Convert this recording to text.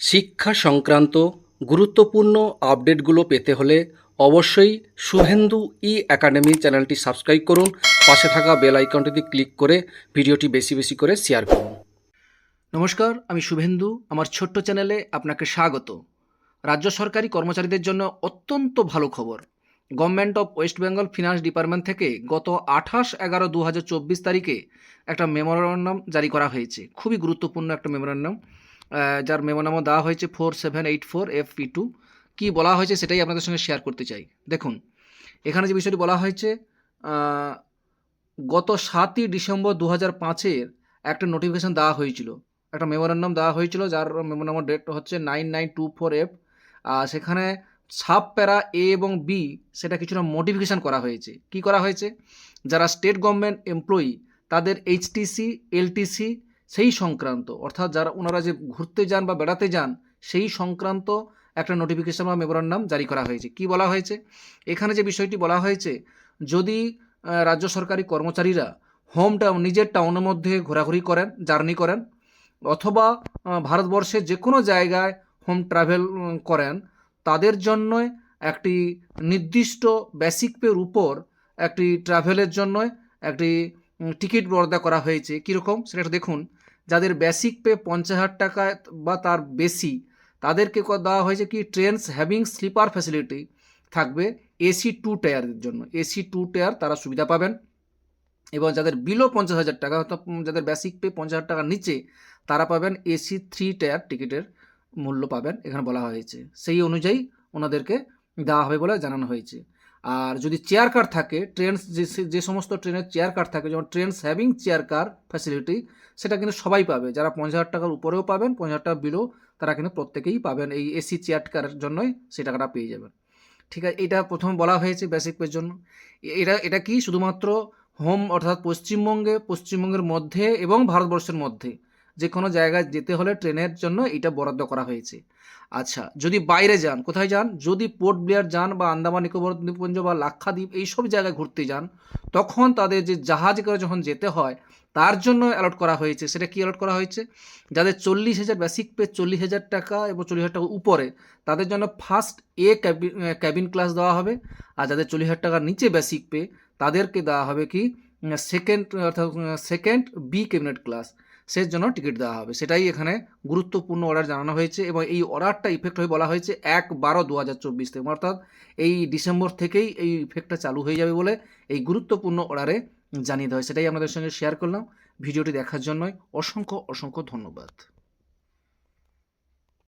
শিক্ষা সংক্রান্ত গুরুত্বপূর্ণ আপডেটগুলো পেতে হলে অবশ্যই শুভেন্দু ই একাডেমি চ্যানেলটি সাবস্ক্রাইব করুন। পাশে থাকা বেল আইকনটিতে ক্লিক করে ভিডিওটি বেশি বেশি করে শেয়ার করুন। নমস্কার, আমি শুভেন্দু। আমার ছোট্ট চ্যানেলে আপনাকে স্বাগত। রাজ্য সরকারি কর্মচারীদের জন্য অত্যন্ত ভালো খবর। Government of West Bengal finance department থেকে গত আঠাশ এগারো দু তারিখে একটা মেমোরান্ডাম জারি করা হয়েছে। খুবই গুরুত্বপূর্ণ একটা মেমোরান্ডাম যার মেমোরান্ডাম দেওয়া হয়েছে four seven eight four F P two কী বলা হয়েছে সেটাই আপনাদের সঙ্গে শেয়ার করতে চাই। দেখুন, এখানে যে বিষয়টি বলা হয়েছে গত সাতই ডিসেম্বর দু হাজার পাঁচের একটা নোটিফিকেশান দেওয়া হয়েছিল। একটা মেমোরান্ডাম দেওয়া হয়েছিল, যার মেমোরান্ডাম ডেট হচ্ছে nine nine two four F আর সেখানে সাব প্যারা এ এবং বি সেটা কিছুটা মডিফিকেশান করা হয়েছে। কি করা হয়েছে? যারা স্টেট গভর্নমেন্ট এমপ্লয়ি তাদের এইচটিসি এলটিসি সেই সংক্রান্ত, অর্থাৎ যারা ওনারা যে ঘুরতে যান বা বেড়াতে যান, সেই সংক্রান্ত একটা নোটিফিকেশন বা মেমোরান্ডাম জারি করা হয়েছে। কি বলা হয়েছে? এখানে যে বিষয়টি বলা হয়েছে, যদি রাজ্য সরকারি কর্মচারীরা হোম টাউন নিজের টাউনের মধ্যে ঘোরাঘুরি করেন জার্নি করেন, অথবা ভারতবর্ষের যে কোনো জায়গায় হোম ট্রাভেল করেন, তাদের জন্য একটি নির্দিষ্ট বেসিক পের উপর একটি ট্রাভেলের জন্য একটি টিকিট বরাদ্দ করা হয়েছে। কীরকম? সেটা দেখুন। যাদের বেসিক পে পঞ্চাশ হাজার টাকা বা তার বেশি, তাদেরকে দেওয়া হয়েছে কি ট্রেনস হ্যাভিং স্লিপার ফ্যাসিলিটি থাকবে এসি টু টায়ারের জন্য। এসি টু টায়ার তারা সুবিধা পাবেন। এবং যাদের বিলো পঞ্চাশ হাজার টাকা, অর্থাৎ যাদের বেসিক পে পঞ্চাশ হাজার টাকার নিচে, তারা পাবেন এসি থ্রি টায়ার টিকিটের মূল্য পাবেন, এখানে বলা হয়েছে। সেই অনুযায়ী ওনাদেরকে দেওয়া হবে বলে জানানো হয়েছে। আর যদি চেয়ার কার থাকে ট্রেন যে যে সমস্ত ট্রেনের চেয়ার কার থাকে, যেমন trains having chair car facility সেটা কিন্তু সবাই পাবে। যারা পঞ্চাশ হাজার টাকার উপরেও পাবেন, পঞ্চাশ হাজার টাকা বিলো তারা কিন্তু প্রত্যেকেই পাবেন এই এসি চেয়ার কারের জন্যই সেই টাকাটা পেয়ে যাবেন। ঠিক আছে, এটা প্রথম বলা হয়েছে বেসিক পের জন্য। এটা এটা কি? শুধুমাত্র হোম অর্থাৎ পশ্চিমবঙ্গে, পশ্চিমবঙ্গের মধ্যে এবং ভারতবর্ষের মধ্যে। যে কোনো জায়গায় যেতে হলে ট্রেনের জন্য এটা বরাদ্দ করা হয়েছে। আচ্ছা যদি বাইরে যান, কোথায় যান? যদি পোর্ট ব্লেয়ার যান বা আন্দামান, নিকোবর, দ্বীপপুঞ্জ বা লাক্ষাদ্বীপ এইসব জায়গায় ঘুরতে যান, তখন তাদের যে জাহাজে করে যখন যেতে হয়, তার জন্য অ্যালট করা হয়েছে। সেটা কি অ্যালট করা হয়েছে? যাদের চল্লিশ হাজার বেসিক পে চল্লিশ হাজার টাকা এবং চল্লিশ হাজার টাকা উপরে, তাদের জন্য first A cabin cabin class দেওয়া হবে। আর যাদের চল্লিশ হাজার টাকার নিচে বেসিক পে তাদেরকে দেওয়া হবে কি সেকেন্ড অর্থাৎ সেকেন্ড বি ক্যাবিনেট ক্লাস সে জন্য টিকিট দেওয়া হবে। সেটাই এখানে গুরুত্বপূর্ণ অর্ডার জানানো হয়েছে এবং এই অর্ডারটা ইফেক্ট হয়ে বলা হয়েছে এক বারো দু হাজার চব্বিশ থেকে। অর্থাৎ এই ডিসেম্বর থেকেই এই ইফেক্টটা চালু হয়ে যাবে বলে এই গুরুত্বপূর্ণ অর্ডারে জানিয়ে দেওয়া হয়। সেটাই আপনাদের সঙ্গে শেয়ার করলাম। ভিডিওটি দেখার জন্যই অসংখ্য অসংখ্য ধন্যবাদ।